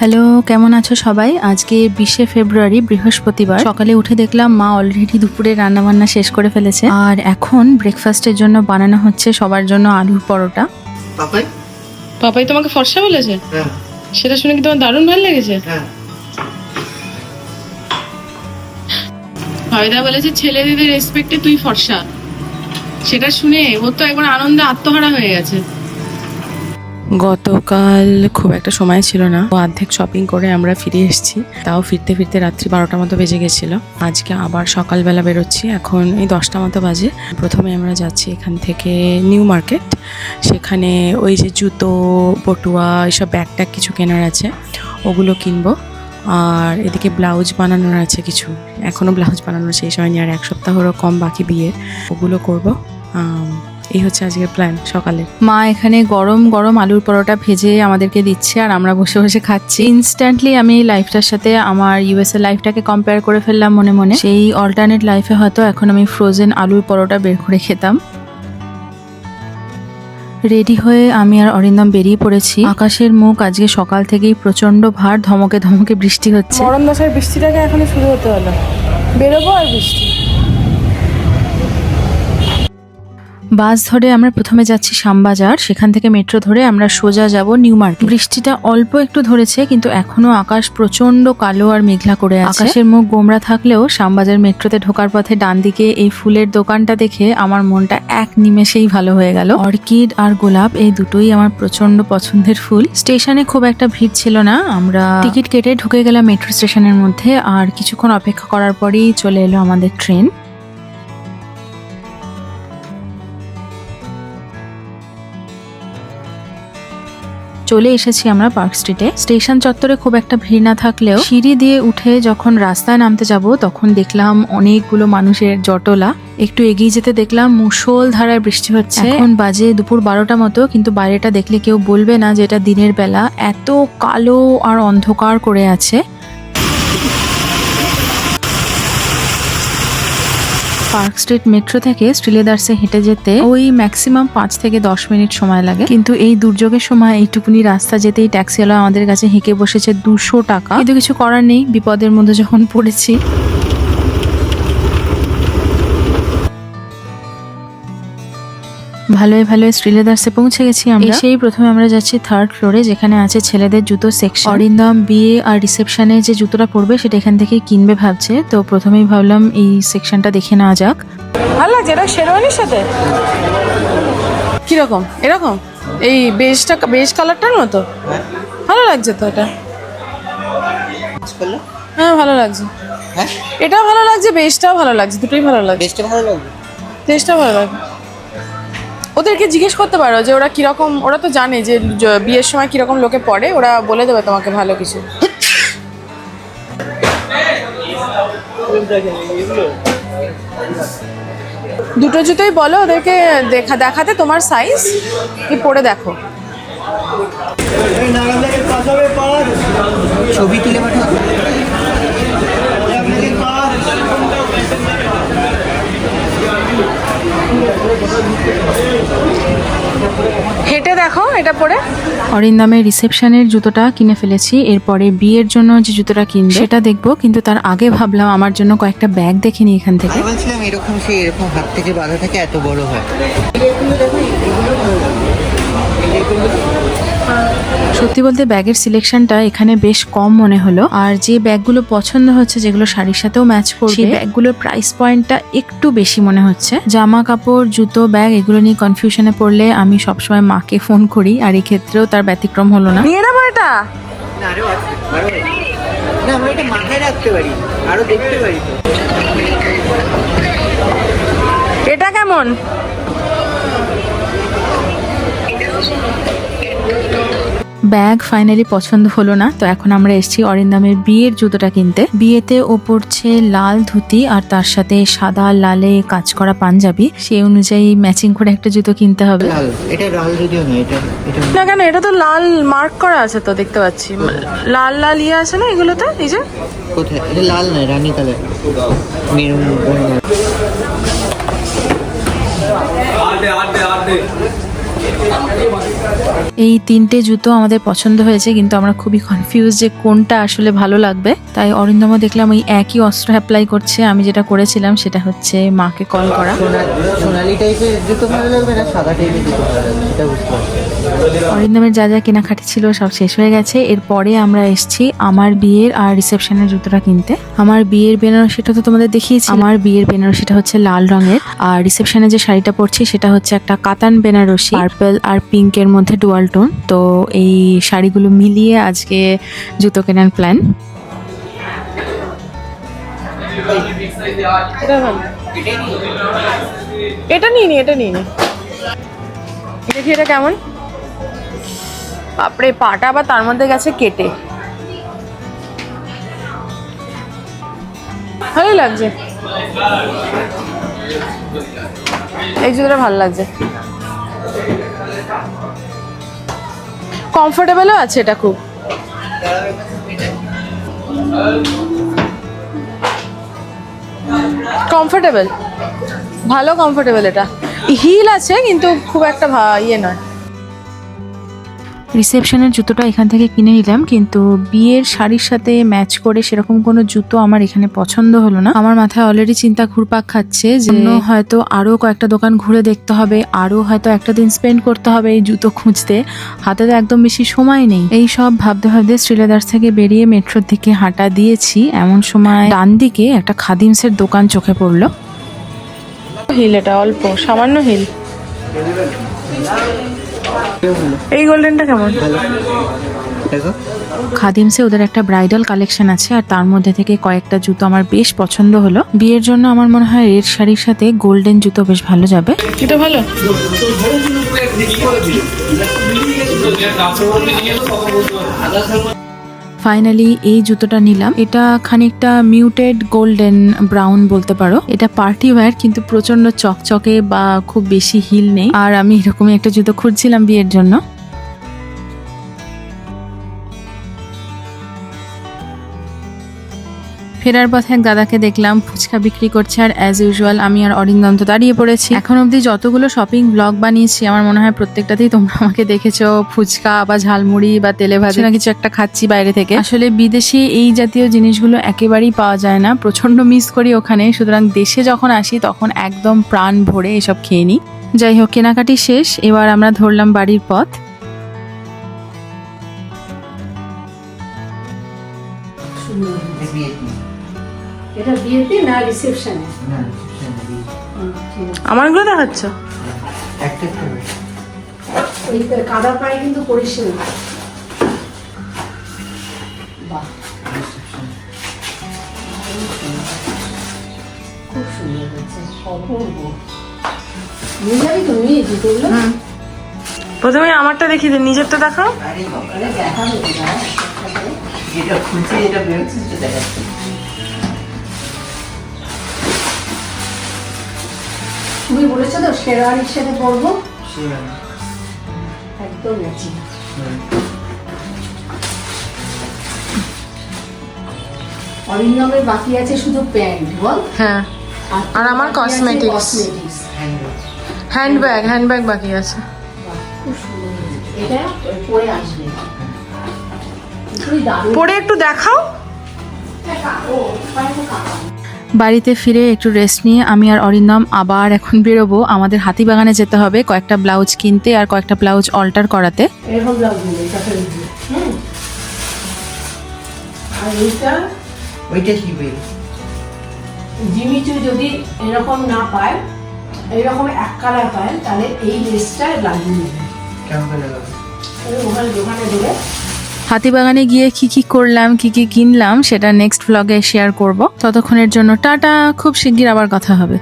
Hello কেমন আছো সবাই? আজকে বিশে ফেব্রুয়ারি বৃহস্পতিবার। সকালে উঠে দেখলাম মা অলরেডি দুপুরে রান্না বান্না শেষ করে ফেলেছে। আর এখন ব্রেকফাস্টের জন্য বানানো হচ্ছে সবার জন্য আলুর পরোটা। পাপাই? পাপাই তোমাকে ফর্সা বলেছে? হ্যাঁ। সেটা শুনে কি তোমার দারুণ ভালো লেগেছে? হ্যাঁ। ভাবিদা বলেছে ছেলেদের রেসপেক্টে তুই ফর্সা। সেটা শুনে ওর তো একবার আনন্দে আত্মহারা হয়ে গেছে। গতকাল খুব একটা সময় ছিল না। অর্ধেক শপিং করে আমরা ফিরে এসেছি। তাও ফিরতে ফিরতে রাত্রি বারোটার মতো বেজে গেছিল। আজকে আবার সকালবেলা বেরোচ্ছি। এখন এই দশটা মতো বাজে। প্রথমে আমরা যাচ্ছি এখান থেকে নিউ মার্কেট সেখানে ওই যে জুতো, পটুয়া এসব ব্যাগ ট্যাগ কিছু কেনার আছে। ওগুলো কিনবো। আর এদিকে ব্লাউজ বানানোর আছে কিছু। এখনও ব্লাউজ বানানোর শেষ হয়নি আর এক সপ্তাহেরও কম বাকি বিয়ের ওগুলো করব। এই হচ্ছে আজকের প্ল্যান সকালে। মা এখানে গরম গরম আলুর পরোটা ভেজে আমাদেরকে দিচ্ছে আর আমরা বসে বসে খাচ্ছি। ইনস্ট্যান্টলি আমি এই লাইফটার সাথে আমার ইউএসএ লাইফটাকে কম্পেয়ার করে ফেললাম মনে মনে। সেই অল্টারনেট লাইফে হয়তো এখন আমি ফ্রোজেন আলুর পরোটা বের করে খেতাম। রেডি হয়ে আমি আর অরিন্দম বেরিয়ে পড়েছি। আকাশের মুখ আজকে সকাল থেকেই প্রচণ্ড ভার ধমকে ধমকে বৃষ্টি হচ্ছে। গরম দশার বৃষ্টিটাকে এখনও শুরু হতে হলো। বেরোবো আর বৃষ্টি। বাস ধরে আমরা প্রথমে যাচ্ছি শ্যামবাজার। সেখান থেকে মেট্রো ধরে আমরা সোজা যাব নিউ মার্কেট। বৃষ্টিটা অল্প একটু ধরেছে, কিন্তু এখনও আকাশ প্রচণ্ড কালো আর মেঘলা করে আছে। আকাশের মুখ গোমরা থাকলেও শ্যামবাজার মেট্রোতে ঢোকার পথে ডান দিকে এই ফুলের দোকানটা দেখে আমার মনটা এক নিমেষেই ভালো হয়ে গেল। অর্কিড আর গোলাপ এই দুটোই আমার প্রচণ্ড পছন্দের ফুল। স্টেশনে খুব একটা ভিড় ছিল না, আমরা টিকিট কেটে ঢুকে গেলাম মেট্রো স্টেশনের মধ্যে, আর কিছুক্ষণ অপেক্ষা করার পরেই চলে এলো আমাদের ট্রেন চলে এসেছি আমরা পার্ক স্ট্রিটে। স্টেশন চত্বরে খুব একটা ভিড় না থাকলেও সিঁড়ি দিয়ে উঠে যখন রাস্তায় নামতে যাব, তখন দেখলাম অনেকগুলো মানুষের জটলা। একটু এগিয়ে যেতে দেখলাম মুসল ধারায় বৃষ্টি হচ্ছে। এখন বাজে দুপুর বারোটা মতো, কিন্তু বাইরেটা দেখলে কেউ বলবে না যে এটা দিনের বেলা। এত কালো আর অন্ধকার করে আছে। পার্ক স্ট্রিট মেট্রো থেকে স্টিলেদার্সে হেঁটে যেতে ওই ম্যাক্সিমাম পাঁচ থেকে দশ মিনিট সময় লাগে। কিন্তু এই দুর্যোগের সময় এইটুকুনি রাস্তা যেতেই ট্যাক্সিওয়ালা আমাদের কাছে হেঁকে বসেছে দুশো টাকা। কিন্তু কিছু করার নেই, বিপদের মধ্যে যখন পড়েছি। ভালোই ভালোই শ্রীলেদার্সে পৌঁছে গেছি আমরা। সেই প্রথমে আমরা যাচ্ছি থার্ড ফ্লোরে যেখানে আছে ছেলেদের জুতো সেকশন অরিন্দম বিয়ে আর রিসেপশনে যে জুতোটা পরবে সেটা এখান থেকে কিনবে ভাবছে। তো প্রথমেই ভাবলাম এই সেকশনটা দেখে নেওয়া যাক। ভালো লাগছে এটা শেরওয়ানির সাথে? কীরকম? এরকম? এই বেজটা বেজ কালারটার মতো? ভালো লাগছে তো এটা? হ্যাঁ ভালো লাগছে। হ্যাঁ। এটাও ভালো লাগছে বেজটাও ভালো লাগছে দুটোই ভালো লাগছে। বেস্টে ভালো লাগবে? টেস্টটা ভালো লাগে ওদেরকে জিজ্ঞেস করতে পারো যে ওরা কীরকম, ওরা তো জানে যে বিয়ের সময় কীরকম লোকে পড়ে, ওরা বলে দেবে তোমাকে ভালো কিছু। দুটো জুতোই বলো ওদেরকে দেখা, দেখাতে তোমার সাইজ কি পরে দেখো। ছবি তুলে পাঠাও। হেঁটে দেখো এটা পরে। অরিন্দামের রিসেপশনের জুতোটা কিনে ফেলেছি এরপরে বিয়ের জন্য যে জুতোটা কিনবে সেটা দেখব কিন্তু তার আগে ভাবলাম আমার জন্য কয়েকটা ব্যাগ দেখে নিই এখান থেকে। বলছিলাম এরকম সে এরকম হাত থেকে বাধা থাকে এত বড় হয়। সত্যি বলতে ব্যাগের সিলেকশনটা এখানে বেশ কম মনে হলো। আর যে ব্যাগগুলো পছন্দ হচ্ছে যেগুলো শাড়ির সাথেও ম্যাচ করবে সেই ব্যাগগুলোর প্রাইস পয়েন্টটা একটু বেশি মনে হচ্ছে। জামা কাপড় জুতো ব্যাগ এগুলো নিয়ে কনফিউশনে পড়লে আমি সবসময় মাকে ফোন করি আর এই ক্ষেত্রেও তার ব্যতিক্রম হলো না। নিয়ে নেব এটা না আরও আছে আরও আছে। না আমরা এটা মাথায় রাখতে পারি আরও দেখতে পারি এটা কেমন? ব্যাগ ফাইনালি পছন্দ হলো না তো এখন আমরা এসেছি অরিন্দামের বিয়ের জুতোটা কিনতে। বিয়েতে ও পড়ছে লাল ধুতি আর তার সাথে সাদা লালে কাজ করা পাঞ্জাবি। সেই অনুযায়ী ম্যাচিং করে একটা জুতো কিনতে হবে। এটা লাল যদিও না এটা এটা না কেন এটা তো লাল মার্ক করা আছে তো দেখতে পাচ্ছি। লাল লাল ইয়ে আছে না এগুলোতে এই যে? কোথায়? এটা লাল নয় রানী কালার। মেরুন এই তিনটে জুতো আমাদের পছন্দ হয়েছে, কিন্তু আমরা খুবই কনফিউজ যে কোনটা আসলে ভালো লাগবে। তাই অরিন্দম দেখলাম ওই একই অস্ত্র অ্যাপ্লাই করছে, আমি যেটা করেছিলাম সেটা হচ্ছে মাকে কল করা। সোনালি টাইপের জুতো ভালো লাগবে না সাদা টাইপের জুতো ভালো লাগবে? সেটা বুঝতে পারছি। অরিন্দমের যা যা কেনাকাটি ছিল সব শেষ হয়ে গেছে। এরপরে আমরা এসেছি আমার বিয়ের আর রিসেপশনের জুতোটা কিনতে। আমার বিয়ের বেনারসিটা তো তোমাদের দেখিয়েছি। আমার বিয়ের বেনারসিটা হচ্ছে লাল রঙের। আর রিসেপশনে যে শাড়িটা পরছি সেটা হচ্ছে একটা কাতান বেনারসি পার্পল আর পিঙ্কের মধ্যে ডুয়াল টোন তো এই শাড়িগুলো মিলিয়ে আজকে জুতো কেনার প্ল্যান এটা নিয়ে নি, এটা নিয়ে নি। এটা কেমন? বাপরে, পাটা আবার তার মধ্যে গেছে কেটে। ভালোই লাগছে। এই জুতোটা ভালো লাগছে। কমফোর্টেবলও আছে এটা খুব। কমফোর্টেবল ভালো কমফোর্টেবল এটা। হিল আছে, কিন্তু খুব একটা ইয়ে নয়। রিসেপশনের জুতোটা এখান থেকে কিনে নিলাম কিন্তু বিয়ের শাড়ির সাথে ম্যাচ করে সেরকম কোনো জুতো আমার এখানে পছন্দ হলো না। আমার মাথায় অলরেডি চিন্তা ঘুরপাক খাচ্ছে যে হয়তো আরও কয়েকটা দোকান ঘুরে দেখতে হবে আরও হয়তো একটা দিন স্পেন্ড করতে হবে এই জুতো খুঁজতে। হাতে তো একদম বেশি সময় নেই। এই সব ভাবতে ভাবতে শ্রীলেদার্স থেকে বেরিয়ে মেট্রোর দিকে হাঁটা দিয়েছি। এমন সময় ডান দিকে একটা খাদিমসের দোকান চোখে পড়ল। হিল এটা অল্প সামান্য হিল। এই গোল্ডেনটা কেমন? খাদিমসে ওদের একটা ব্রাইডাল কালেকশন আছে আর তার মধ্যে থেকে কয়েকটা জুতো আমার বেশ পছন্দ হলো। বিয়ের জন্য আমার মনে হয় রেড শাড়ির সাথে গোল্ডেন জুতো বেশ ভালো যাবে। এটা ভালো? ফাইনালি এই জুতোটা নিলাম। এটা খানিকটা মিউটেড গোল্ডেন ব্রাউন বলতে পারো। এটা পার্টি ওয়ার কিন্তু প্রচণ্ড চকচকে বা খুব বেশি হিল নেই। আর আমি এরকমই একটা জুতো খুঁজছিলাম বিয়ের জন্য। ফেরার পথে এক দাদাকে দেখলাম ফুচকা বিক্রি করছে আর অ্যাজ ইউজুয়াল আমি আর অরিন্দম তো দাঁড়িয়ে পড়েছি। এখন অবধি যতগুলো শপিং ব্লগ বানিয়েছি আমার মনে হয় প্রত্যেকটাতেই তোমরা আমাকে দেখেছ ফুচকা বা ঝালমুড়ি বা তেলে ভাজা না কিছু একটা খাচ্ছি বাইরে থেকে। আসলে বিদেশে এই জাতীয় জিনিসগুলো একেবারেই পাওয়া যায় না প্রচণ্ড মিস করি ওখানে। সুতরাং দেশে যখন আসি তখন একদম প্রাণ ভরে এসব খেয়ে নিই। যাই হোক কেনাকাটি শেষ এবার আমরা ধরলাম বাড়ির পথ। এটা বিয়েতে না রিসেপশনে আমারগুলো দেখাচ্ছ? একটা কাদা পায়ে কিন্তু করিস না বাহ খুব সুন্দর হয়েছে অপূর্ব। নিয়ে তো নিয়ে জুতোগুলো প্রথমে আমারটা দেখি দে নিজেরটা দেখাও। আরে বাবা, দেখাবে বেরোচ্ছে দেখাচ্ছে। তুমি বলেছ তো শেরওয়ানির সাথে পরবো একদম ম্যাচিং অরিন্দমের বাকি আছে শুধু প্যান্ট বল? হ্যাঁ। আর আমার। Handbag. হ্যান্ডব্যাগ হ্যান্ডব্যাগ বাকি আছে। এটা পরে আসবে। পরে একটু দেখাও। ও পায়ে তো কাকা বাড়িতে ফিরে একটু রেস্ট নিয়ে আমি আর অরিন্দম আবার এখন বেরোবো। আমাদের হাতিবাগানে যেতে হবে কয়েকটা ব্লাউজ কিনতে আর কয়েকটা ব্লাউজ অল্টার করাতে। এরকম জিমিচু যদি না পায় এরকম এক কালার পায় তাহলে এই ড্রেসটা লাগিয়ে নেবে। কেমন করে লাগাবে? ওখানে দোকানে দেবে হাতিবাগানে গিয়ে কি কি করলাম, কি কি কিনলাম, সেটা নেক্সট ভ্লগে শেয়ার করব। ততক্ষণের জন্য টাটা, খুব শিগগির আবার কথা হবে।